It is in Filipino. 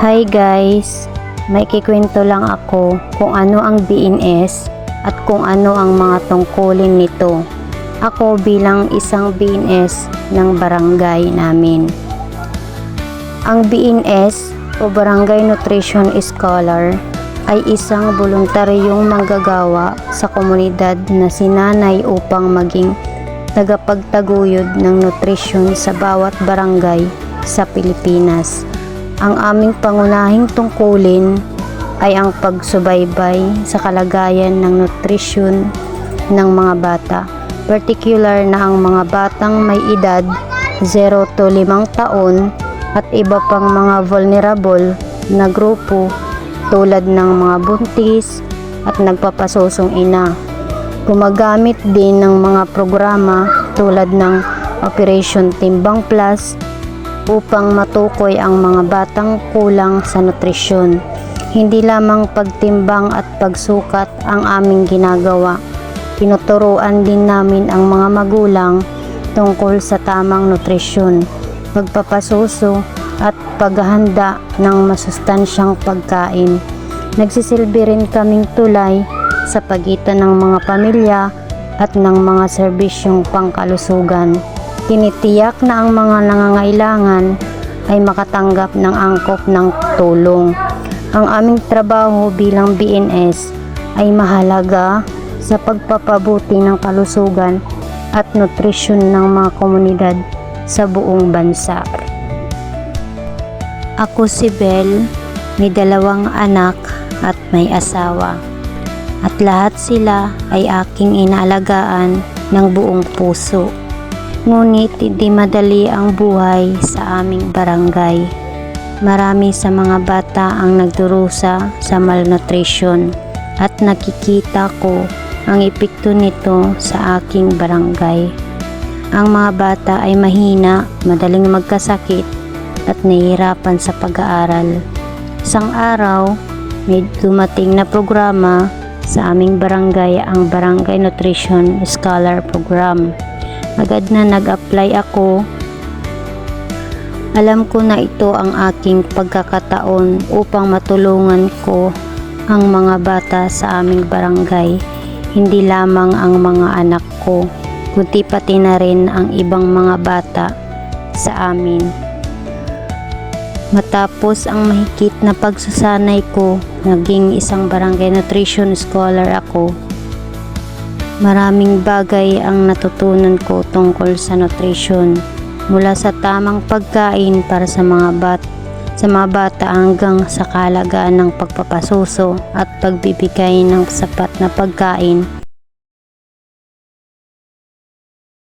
Hi guys! May kikwento lang ako kung ano ang BNS at kung ano ang mga tungkulin nito. Ako bilang isang BNS ng barangay namin. Ang BNS o Barangay Nutrition Scholar ay isang voluntaryong manggagawa sa komunidad na sinanay upang maging tagapagtaguyod ng nutrisyon sa bawat barangay sa Pilipinas. Ang aming pangunahing tungkulin ay ang pagsubaybay sa kalagayan ng nutrisyon ng mga bata, particular na ang mga batang may edad 0 to 5 taon at iba pang mga vulnerable na grupo tulad ng mga buntis at nagpapasosong ina. Gumagamit din ng mga programa tulad ng Operation Timbang Plus upang matukoy ang mga batang kulang sa nutrisyon. Hindi lamang pagtimbang at pagsukat ang aming ginagawa. Tinuturuan din namin ang mga magulang tungkol sa tamang nutrisyon, pagpapasuso at paghahanda ng masustansyang pagkain. Nagsisilbi rin kaming tulay sa pagitan ng mga pamilya at ng mga serbisyong pangkalusugan. Tinitiyak na ang mga nangangailangan ay makatanggap ng angkop ng tulong. Ang aming trabaho bilang BNS ay mahalaga sa pagpapabuti ng kalusugan at nutrisyon ng mga komunidad sa buong bansa. Ako si Belle, may dalawang anak at may asawa. At lahat sila ay aking inaalagaan ng buong puso. Ngunit hindi madali ang buhay sa aming barangay. Marami sa mga bata ang nagdurusa sa malnutrition at nakikita ko ang epekto nito sa aking barangay. Ang mga bata ay mahina, madaling magkasakit at nahihirapan sa pag-aaral. Isang araw, may dumating na programa sa aming barangay ang Barangay Nutrition Scholar Program. Agad na nag-apply ako. Alam ko na ito ang aking pagkakataon upang matulungan ko ang mga bata sa aming barangay. Hindi lamang ang mga anak ko, kundi pati na rin ang ibang mga bata sa amin. Matapos ang mahigit na pagsasanay ko, naging isang barangay nutrition scholar ako. Maraming bagay ang natutunan ko tungkol sa nutrition mula sa tamang pagkain para sa mga bat sa mga bata hanggang sa kalagaan ng pagpapasuso at pagbibigay ng sapat na pagkain